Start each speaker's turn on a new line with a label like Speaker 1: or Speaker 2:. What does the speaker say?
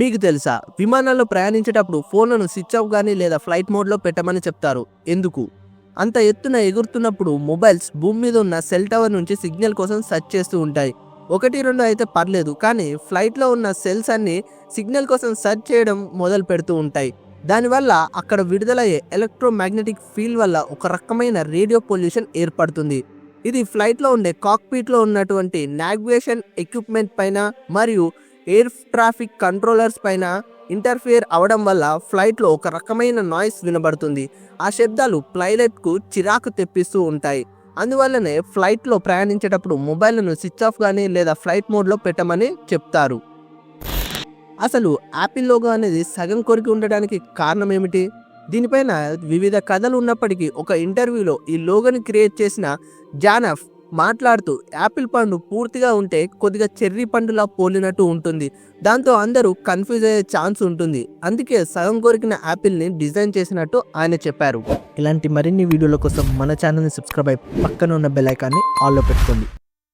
Speaker 1: మీకు తెలుసా? విమానాల్లో ప్రయాణించేటప్పుడు ఫోన్లను స్విచ్ ఆఫ్ కానీ లేదా ఫ్లైట్ మోడ్లో పెట్టమని చెప్తారు. ఎందుకు? అంత ఎత్తున ఎగురుతున్నప్పుడు మొబైల్స్ భూమి మీద ఉన్న సెల్ టవర్ నుంచి సిగ్నల్ కోసం సెర్చ్ చేస్తూ ఉంటాయి. ఒకటి రెండు అయితే పర్లేదు కానీ ఫ్లైట్లో ఉన్న సెల్స్ అన్ని సిగ్నల్ కోసం సెర్చ్ చేయడం మొదలు పెడుతూ ఉంటాయి. దానివల్ల అక్కడ విడుదలయ్యే ఎలక్ట్రోమాగ్నెటిక్ ఫీల్డ్ వల్ల ఒక రకమైన రేడియో పొల్యూషన్ ఏర్పడుతుంది. ఇది ఫ్లైట్లో ఉండే కాక్పీట్లో ఉన్నటువంటి నావిగేషన్ ఎక్విప్మెంట్ పైన మరియు ఎయిర్ ట్రాఫిక్ కంట్రోలర్స్ పైన ఇంటర్ఫియర్ అవడం వల్ల ఫ్లైట్లో ఒక రకమైన నాయిస్ వినబడుతుంది. ఆ శబ్దాలు ప్లైలెట్కు చిరాకు తెప్పిస్తూ ఉంటాయి. అందువల్లనే ఫ్లైట్లో ప్రయాణించేటప్పుడు మొబైల్ను స్విచ్ ఆఫ్ కానీ లేదా ఫ్లైట్ మోడ్లో పెట్టమని చెప్తారు. అసలు యాపిల్ లోగో అనేది సగం కొరికి ఉండడానికి కారణం ఏమిటి? దీనిపైన వివిధ కథలు ఉన్నప్పటికీ ఒక ఇంటర్వ్యూలో ఈ లోగోని క్రియేట్ చేసిన జానఫ్ మాట్లాడుతూ యాపిల్ పండు పూర్తిగా ఉంటే కొద్దిగా చెర్రీ పండులా పోలినట్టు ఉంటుంది. దాంతో అందరూ కన్ఫ్యూజ్ అయ్యే ఛాన్స్ ఉంటుంది. అందుకే సగం కోరికిన యాపిల్ని డిజైన్ చేసినట్టు ఆయన చెప్పారు. ఇలాంటి మరిన్ని వీడియోల కోసం మన ఛానల్ని సబ్స్క్రైబ్ అయి పక్కన ఉన్న బెల్ ఐకాన్ని ఆల్లో పెట్టుకోండి.